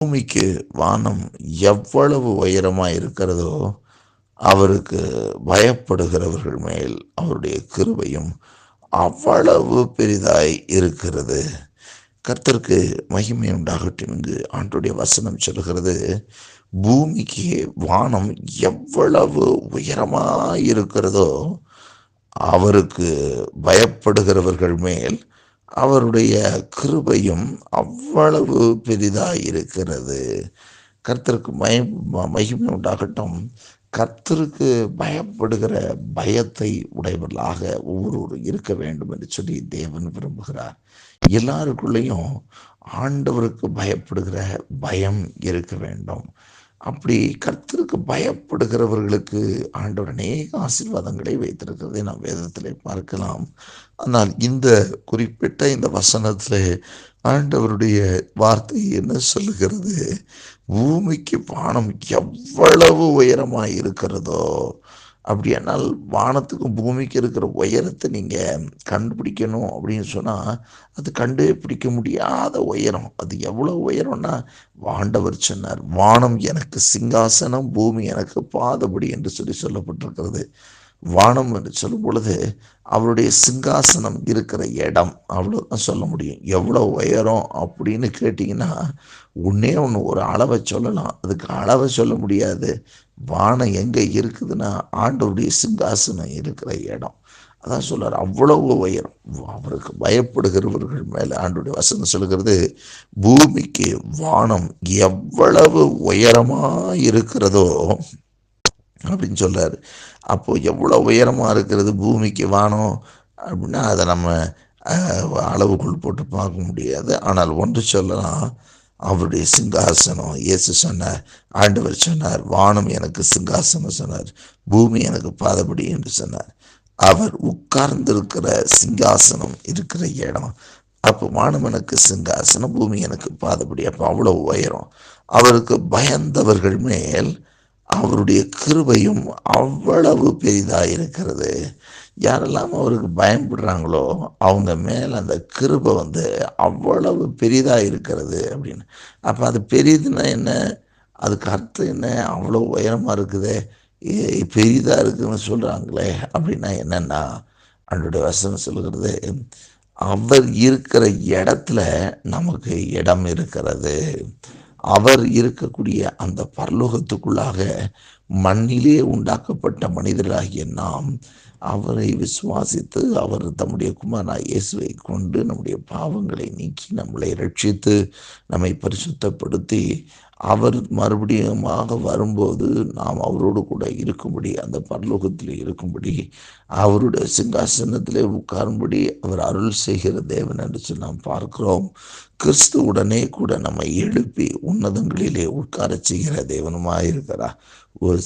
பூமிக்கு வானம் எவ்வளவு உயரமாக இருக்கிறதோ அவருக்கு பயப்படுகிறவர்கள் மேல் அவருடைய கிருபையும் அவ்வளவு பெரிதாய் இருக்கிறது. கர்த்தருக்கு மகிமை உண்டாகட்டும் என்று ஆண்டுடைய வசனம் சொல்கிறது பூமிக்கு வானம் எவ்வளவு உயரமாக இருக்கிறதோ அவருக்கு பயப்படுகிறவர்கள் மேல் அவருடைய கிருபையும் அவ்வளவு பெரிதாக இருக்கிறது கர்த்தருக்கு மய மகிமை உண்டாகட்டும். கர்த்தருக்கு பயப்படுகிற பயத்தை உடையவர்களாக ஒவ்வொருவரும் இருக்க வேண்டும் என்று சொல்லி தேவன் விரும்புகிறார். எல்லாருக்குள்ளேயும் ஆண்டவருக்கு பயப்படுகிற பயம் இருக்க வேண்டும். அப்படி கர்த்தருக்கு பயப்படுகிறவர்களுக்கு ஆண்டவர் அநேக ஆசீர்வாதங்களை வைத்திருக்கிறதை நாம் வேதத்தில் பார்க்கலாம். ஆனால் இந்த குறிப்பிட்ட இந்த வசனத்தில் ஆண்டவருடைய வார்த்தை என்ன சொல்லுகிறது? பூமிக்கு பானம் எவ்வளவு உயரமாக இருக்கிறதோ அப்படியானால் வானத்துக்கும் பூமிக்கு இருக்கிற உயரத்தை நீங்கள் கண்டுபிடிக்கணும் அப்படின்னு சொன்னால் அது கண்டே பிடிக்க முடியாத உயரம். அது எவ்வளோ உயரம்னா வாண்டவர் சொன்னார் வானம் எனக்கு சிங்காசனம் பூமி எனக்கு பாதபடி என்று சொல்லி சொல்லப்பட்டிருக்கிறது. வானம் என்று சொல்லும் பொழுது அவருடைய சிங்காசனம் இருக்கிற இடம் அவ்வளோதான் சொல்ல முடியும். எவ்வளோ உயரம் அப்படின்னு கேட்டிங்கன்னா ஒன்றே ஒன்று ஒரு அளவை சொல்லலாம் அதுக்கு அளவை சொல்ல முடியாது. வானம் எங்கே இருக்குதுன்னா ஆண்டோடைய சிங்காசனம் இருக்கிற இடம். அதான் சொல்கிறார் அவ்வளவு உயரம். அவருக்கு பயப்படுகிறவர்கள் மேலே ஆண்டுடைய வசனம் சொல்கிறது பூமிக்கு வானம் எவ்வளவு உயரமாக இருக்கிறதோ அப்படின்னு சொல்கிறார் அப்போது எவ்வளோ உயரமாக இருக்கிறது பூமிக்கு வானம் அப்படின்னா அதை நம்ம அளவுக்குள் போட்டு பார்க்க முடியாது. ஆனால் ஒன்று சொல்லலாம் அவருடைய சிங்காசனம் இயேசு சொன்னார் ஆண்டவர் சொன்னார் வானம் எனக்கு சிங்காசனம் சொன்னார் பூமி எனக்கு பாதபடி என்று சொன்னார். அவர் உட்கார்ந்திருக்கிற சிங்காசனம் இருக்கிற இடம். அப்போ வானம் எனக்கு சிங்காசனம் பூமி எனக்கு பாதபடி. அப்போ அவ்வளோ உயரம். அவருக்கு பயந்தவர்கள் மேல் அவருடைய கிருபையும் அவ்வளவு பெரிதாக இருக்கிறது யாரெல்லாம் அவருக்கு பயப்படுறாங்களோ அவங்க மேலே அந்த கிருபை வந்து அவ்வளவு பெரிதாக இருக்கிறது அப்படின்னு. அப்போ அது பெரியதுன்னா என்ன? அதுக்கு அர்த்தம் என்ன? அவ்வளோ உயரமாக இருக்குது. பெரிதாக இருக்குதுன்னு சொல்கிறாங்களே அப்படின்னா என்னென்னா அவனுடைய வசனம் சொல்கிறது அவர் இருக்கிற இடத்துல நமக்கு இடம் இருக்கிறது. அவர் இருக்கக்கூடிய அந்த பரலோகத்துக்குள்ளாக மண்ணிலே உண்டாக்கப்பட்ட மனிதராகிய நாம் அவரை விசுவாசித்து அவர் தம்முடைய குமாரனாய் இயேசுவை கொண்டு நம்முடைய பாவங்களை நீக்கி நம்மளை ரட்சித்து நம்மை பரிசுத்தப்படுத்தி அவர் மறுபடியுமாக வரும்போது நாம் அவரோடு கூட இருக்கும்படி அந்த பரலோகத்தில் இருக்கும்படி அவருடைய சிங்காசனத்திலே உட்காரும்படி அவர் அருள் செய்கிற தேவன் என்று நாம் பார்க்கிறோம். கிறிஸ்து உடனே கூட நம்மை எழுப்பி உன்னதங்களிலே உட்கார செய்கிற தேவனுமாயிருக்கிறார். ஒரு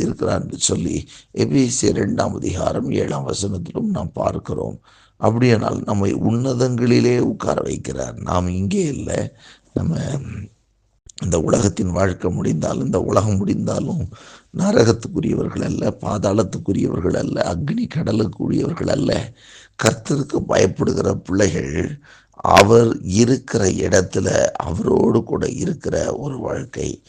இருக்கிறார் என்று சொல்லி எபிசி இரண்டாம் அதிகாரம் ஏழாம் வசனத்திலும் நாம் பார்க்கிறோம். அப்படியானால் நம்மை உன்னதங்களிலே உட்கார வைக்கிறார். நாம் இங்கே இல்லை. நம்ம இந்த உலகத்தின் வாழ்க்கை முடிந்தாலும் இந்த உலகம் முடிந்தாலும் நரகத்துக்குரியவர்கள் அல்ல பாதாளத்துக்குரியவர்கள் அல்ல அக்னி கடலுக்குரியவர்கள் அல்ல. கர்த்தருக்கு பயப்படுகிற பிள்ளைகள் அவர் இருக்கிற இடத்துல அவரோடு கூட இருக்கிற ஒரு வாழ்க்கை.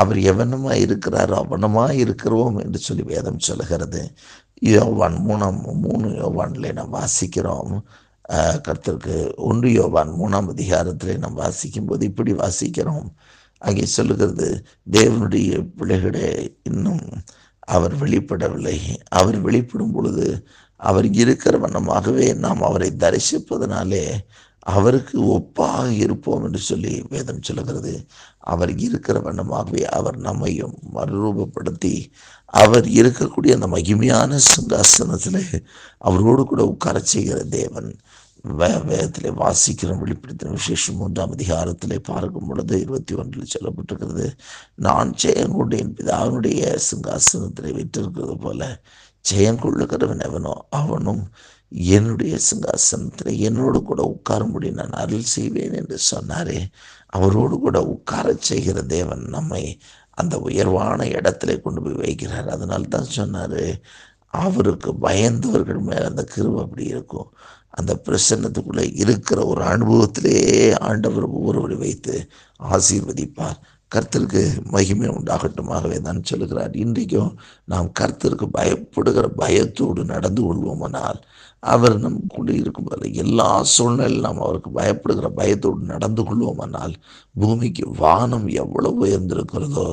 அவர் எவனமா இருக்கிறாரோ அவனமா இருக்கிறோம் என்று சொல்லி வேதம் சொல்லுகிறது. யோவான் மூணாம் மூணு யோவானில் நாம் வாசிக்கிறோம். கருத்திற்கு ஒன்று யோவான் மூணாம் அதிகாரத்தில் நாம் வாசிக்கும் போது இப்படி வாசிக்கிறோம். அங்கே சொல்லுகிறது தேவனுடைய பிள்ளைகளே இன்னும் அவர் வெளிப்படவில்லை. அவர் வெளிப்படும் பொழுது அவர் இருக்கிற வண்ணமாகவே நாம் அவரை தரிசிப்பதனாலே அவருக்கு ஒப்பாக இருப்போம் என்று சொல்லி வேதம் சொல்லுகிறது. அவர் இருக்கிற வண்ணமாகவே அவர் நம்மையும் மறுரூபப்படுத்தி அவர் இருக்கக்கூடிய அந்த மகிமையான சிங்காசனத்தில் அவரோடு கூட உட்கார செய்கிற தேவன். வே வாசிக்கிற வெளிப்படுத்தின விசேஷம் மூன்றாம் அதிகாரத்தில் பார்க்கும் பொழுது இருபத்தி ஒன்றில் சொல்லப்பட்டிருக்கிறது நான் ஜெயங்கொண்டேன் பிதாவினுடைய சிங்காசனத்தில் விட்டிருக்கிறது போல ஜெயங்கொள்ளுகிறவன் எவனோ அவனும் என்னுடைய சிங்காசனத்தில் என்னோடு கூட உட்காரும்படி நான் அருள் செய்வேன் என்று சொன்னாரே அவரோடு கூட உட்கார செய்கிற தேவன் நம்மை அந்த உயர்வான இடத்துல கொண்டு போய் வைக்கிறார். அதனால தான் சொன்னார் அவருக்கு பயந்தவர்கள் மேலே அந்த கிருபை அப்படி இருக்கும். அந்த பிரசன்னத்துக்குள்ளே இருக்கிற ஒரு அனுபவத்திலே ஆண்டவர் ஒவ்வொருவரை வைத்து ஆசீர்வதிப்பார். கர்த்தருக்கு மகிமை உண்டாகட்டுமாகவே தான் சொல்லுகிறார். இன்றைக்கும் நாம் கர்த்தருக்கு பயப்படுகிற பயத்தோடு நடந்து கொள்வோமானால் அவர் நம் கூட இருக்கும்போது எல்லா சூழ்நிலையும் நாம் அவருக்கு பயப்படுகிற பயத்தோடு நடந்து கொள்வோமானால் பூமிக்கு வானம் எவ்வளவு உயர்ந்திருக்கிறதோ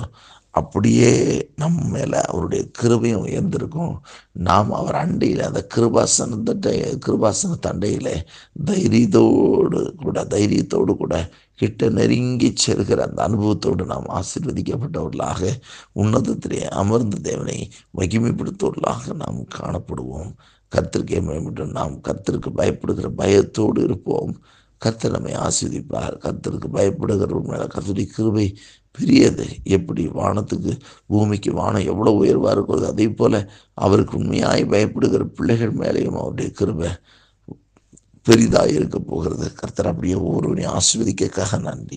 அப்படியே நம் மேலே அவருடைய கிருபையும் உயர்ந்திருக்கும். நாம் அவர் அண்டையில் அந்த கிருபாசன தண்டை கிருபாசன தண்டையில் தைரியத்தோடு கூட தைரியத்தோடு கூட கிட்ட நெருங்கி செல்கிற அந்த அனுபவத்தோடு நாம் ஆசீர்வதிக்கப்பட்டவர்களாக உன்னதத்திலே அமர்ந்த தேவனை மகிமைப்படுத்தவர்களாக நாம் காணப்படுவோம். கத்திற்கே மேம்பட்டு நாம் கத்திற்கு பயப்படுகிற பயத்தோடு இருப்போம். கர்த்தர் நம்மை ஆஸ்வதிப்பார் கர்த்தருக்கு பயப்படுகிறவர்கள் மேலே கர்த்தருடைய கிருபை பெரியது. எப்படி வானத்துக்கு பூமிக்கு வானம் எவ்வளோ உயர்வாக இருக்கிறது அதே போல் அவருக்கு உண்மையாய் பயப்படுகிற பிள்ளைகள் மேலேயும் அவருடைய கிருபை பெரிதாக இருக்க போகிறது. கர்த்தர் அப்படியே ஒவ்வொருவனையும் ஆஸ்வதிக்கக்காக நன்றி.